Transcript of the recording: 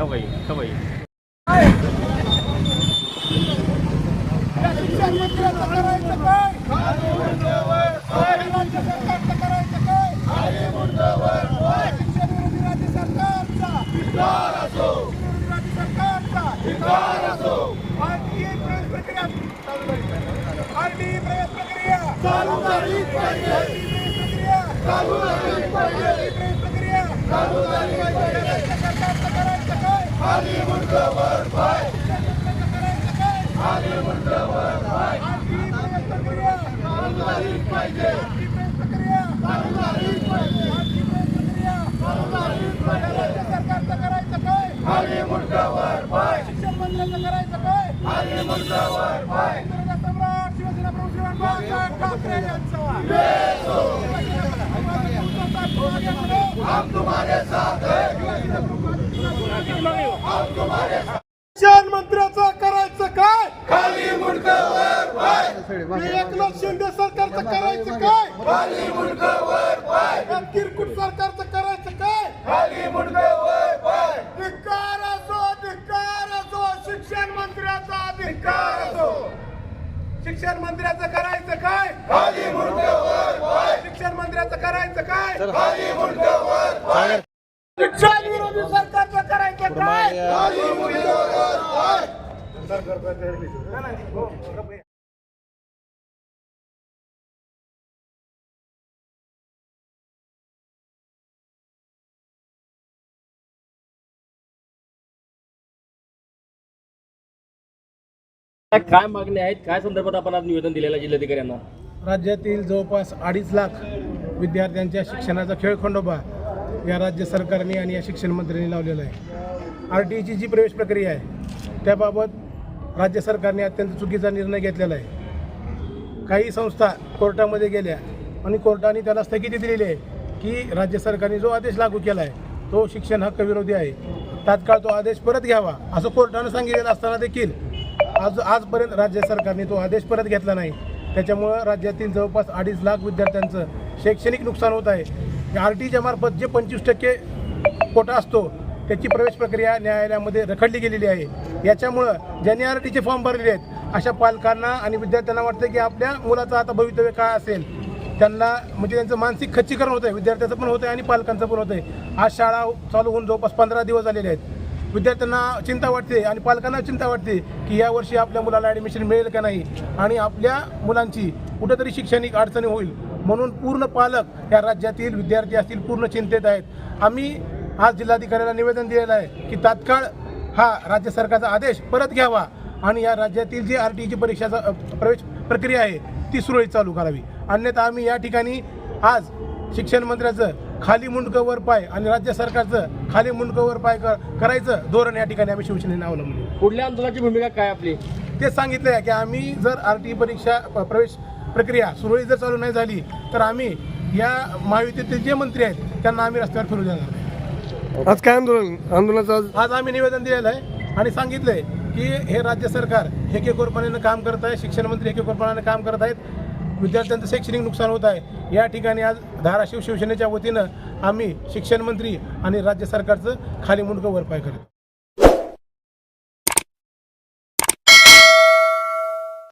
काही का बाई शिक्षण प्रक्रिया प्रक्रिया चालू झाली पाहिजे चालू झाली पाहिजे प्रक्रिया चालू झाली पाहिजे राज्य सरकारचं करायचं काय खाली मुंडवर पाय करायचं काय खाली मुंडवर पाय RTI प्रवेश प्रक्रिया चालू झाली पाहिजे प्रवेश प्रक्रिया चालू झाली पाहिजे प्रवेश प्रक्रिया चालू झाली पाहिजे राज्य सरकारचं करायचं काय खाली मुंडवर पाय शिक्षण मंत्र्याचं करायचं काय खाली मुंडवर पाय सम्राट शिवसेना प्रमुख श्रीमान बाळासाहेब ठाकरे यांचा हम तुम्हारे साथ शिक्षण मंत्र्याचं करायचं काय खाली मुंडकावर पाय. एकनाथ शिंदे सरकारचं करायचं काय खाली मुंडकावर पाय. किरकुट सरकारचं शिक्षण मंत्र्याचं करायचं काय? शिक्षण मंत्र्याचं करायचं काय? शिक्षण विरोधी सरकारचं करायचं काय? खाली काय मागण्या आहेत? काय संदर्भात आपण आज निवेदन दिलेलं आहे जिल्हाधिकाऱ्यांना? राज्यातील जवळपास अडीच लाख विद्यार्थ्यांच्या शिक्षणाचा खेळखंडोबा या राज्य सरकारने आणि या शिक्षण मंत्र्यांनी लावलेला आहे. आर टी ईची जी प्रवेश प्रक्रिया आहे त्याबाबत राज्य सरकारने अत्यंत चुकीचा निर्णय घेतलेला आहे. काही संस्था कोर्टामध्ये गेल्या आणि कोर्टाने त्याला स्थगिती दिलेली आहे की राज्य सरकारने जो आदेश लागू केला आहे तो शिक्षण हक्क विरोधी आहे. तात्काळ तो आदेश परत घ्यावा असं कोर्टानं सांगितलेलं असताना देखील आज आजपर्यंत राज्य सरकारने तो आदेश परत घेतला नाही. त्याच्यामुळं राज्यातील जवळपास अडीच लाख विद्यार्थ्यांचं शैक्षणिक नुकसान होत आहे. आर टीच्या मार्फत जे पंचवीस टक्के कोटा असतो त्याची प्रवेश प्रक्रिया न्यायालयामध्ये रखडली गेलेली आहे. याच्यामुळं ज्यांनी आर टीचे फॉर्म भरलेले आहेत अशा पालकांना आणि विद्यार्थ्यांना वाटतं की आपल्या मुलाचं आता भवितव्य काय असेल त्यांना म्हणजे त्यांचं मानसिक खच्चीकरण होतं आहे विद्यार्थ्याचं पण होतं आहे आणि पालकांचं पण होतं आहे आज शाळा चालू होऊन जवळपास पंधरा दिवस झालेले आहेत. विद्यार्थ्यांना चिंता वाटते आणि पालकांना चिंता वाटते की यावर्षी आपल्या मुलाला ॲडमिशन मिळेल का नाही आणि आपल्या मुलांची कुठेतरी शैक्षणिक अडचणी होईल. म्हणून पूर्ण पालक या राज्यातील विद्यार्थी असतील पूर्ण चिंतेत आहेत. आम्ही आज जिल्हाधिकाऱ्याला निवेदन दिलेलं आहे की तात्काळ हा राज्य सरकारचा आदेश परत घ्यावा आणि या राज्यातील जी आर टीची परीक्षाचा प्रवेश प्रक्रिया आहे ती सुरळीत चालू करावी. अन्यथा आम्ही या ठिकाणी आज शिक्षण मंत्र्याचं खाली मुंडकं वर पाय आणि राज्य सरकारचं खाली मुंडकं वर पाय क- करायचं धोरण या ठिकाणी आम्ही शिवसेनेने अवलंबले पुढल्या आंदोलनाची भूमिका काय आपली? ते सांगितलं आहे की आम्ही जर आर टी परीक्षा प्रवेश प्रक्रिया सुरळीत जर चालू नाही झाली तर आम्ही या महायुतीतील जे मंत्री आहेत त्यांना आम्ही रस्त्यावर फिरू देणार. आज काय आंदोलन? आंदोलनाचं आज आज आम्ही निवेदन दिलेलं आहे आणि सांगितलंय की हे राज्य सरकार एकेकोरपणानं काम करत आहे शिक्षण मंत्री एकेकोरपणानं काम करत आहेत विद्यार्थ्यांचं शैक्षणिक नुकसान होत आहे. या ठिकाणी आज धाराशिव शिवसेनेच्या वतीनं आम्ही शिक्षण मंत्री आणि राज्य सरकारचं खाली मुंडकं वरपाय करतो